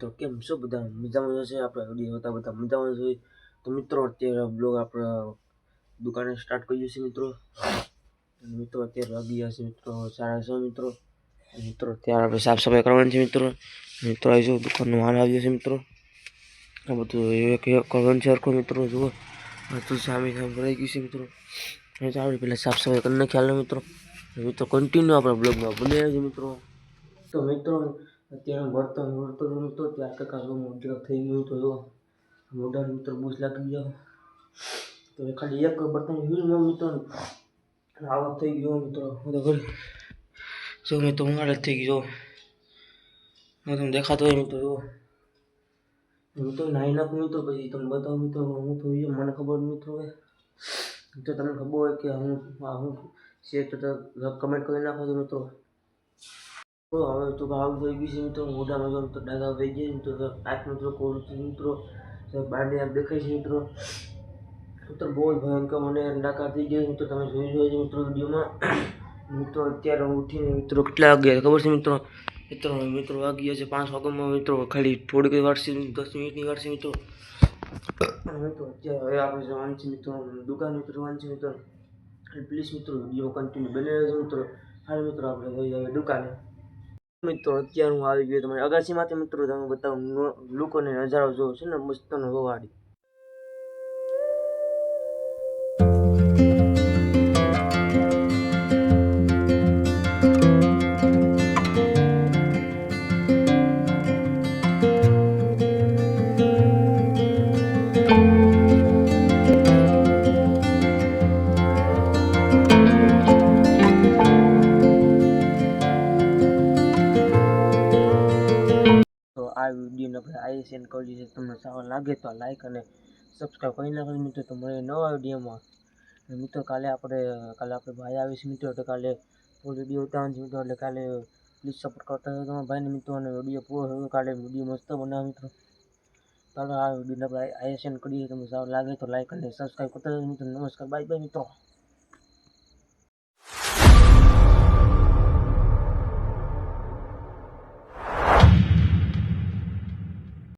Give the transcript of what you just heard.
તો કેમ? શું બધા મજામાં છે આપણે વીડિયો હતા બધા મજામાં છે તો મિત્રો, અત્યારે બ્લોગ આપણે દુકાને સ્ટાર્ટ કર્યું છે મિત્રો. મિત્રો, અત્યારે વાગી ગયા છે મિત્રો સારા છે મિત્રો. મિત્રો, અત્યારે આપણે સાફ સફાઈ કરવાની છે મિત્રો. મિત્રો આવી જો દુકાનનો માલ આવ્યો છે મિત્રો. આ બધું એક એક કરવાનું છે સરખો મિત્રો, જુઓ. બધું સામે સામે ભરાઈ ગયું છે મિત્રો. તો આપણે પહેલાં સાફ સફાઈ કરીને ખ્યાલ મિત્રો. મિત્રો કન્ટિન્યુ આપણા બ્લોગમાં બની છે મિત્રો. તો મિત્રો અત્યારે બળતણ વળતો નહોતો મિત્રો ત્યાં કાકા મોટો થઈ ગયું તો જો મોઢા મિત્રો બૂસ લાગી ગયો. તો ખાલી એક બળતણ યુઝમાં મિત્રો આવક થઈ ગયો મિત્રો હું તો જો મેં તો ઊંઘાડ જ થઈ ગયો. તમને દેખાતો હોય મિત્રો, જો. હું તો નાહી નાખું મિત્રો પછી તમને બતાવું મિત્રો, હું તો એ મને ખબર મિત્રો તો તમને ખબર હોય કે હું હું છે તો કમેન્ટ કરી નાખો તો મિત્રો. તો હવે તો ભાવ થઈ ગયું છે મિત્રો. મોઢામાં જો તો ડાઘા થઈ ગયા મિત્રો. આંખ મિત્રો કોરું છે મિત્રો. બારને આમ દેખાય છે મિત્રો. મિત્રો બહુ જ ભયંકર મને ડાકા થઈ ગયા મિત્રો. તમે જોઈ રહ્યો છો મિત્રો વિડીયોમાં. મિત્રો, અત્યારે હું ઉઠીને મિત્રો કેટલા વાગ્યા ખબર છે મિત્રો? મિત્રો મિત્રો વાગ્યા છે પાંચ વાગ્યામાં મિત્રો. ખાલી થોડીક વાર છે, દસ મિનિટની વાર છે મિત્રો. અને મિત્રો અત્યારે હવે આપણે જવાનું છે મિત્રો. દુકાન મિત્રો જવાનું છે મિત્રો. પ્લીઝ મિત્રો, વીડિયો કન્ટિન્યુ બને રહેજો મિત્રો. હાલ મિત્રો, આપણે જઈ હવે દુકાને. મિત્રો, અત્યારે હું આવી ગયો તમારી અગાસીમાંથી મિત્રો, તમે બતાવું લોકોને નજારો જોવો છે ને, મસ્તનો વવાડી આ વિડીયોને આપણે આઈ સેન્ડ કરી તમને સારો લાગે તો લાઈક અને સબસ્ક્રાઈબ કરી નાખો મિત્રો. તો મળે નવા વિડીયોમાં મિત્રો કાલે આપણે કાલે આપણે ભાઈ આવીશ મિત્રો, તો કાલે ફૂલ વીડિયો ઉતારવાનું છે મિત્રો. એટલે કાલે પ્લીઝ સપોર્ટ કરતા હોય તમારા ભાઈને મિત્રો અને વીડિયો પૂરો થયો કાલે વીડિયો મસ્ત બનાવે મિત્રો. ચાલો આ વિડીયોને આપણે આઈ સેન્ડ કરીએ. તમને સારો લાગે તો લાઈક અને સબસ્ક્રાઈબ કરતા હોય મિત્રો. નમસ્કાર. બાય બાય મિત્રો.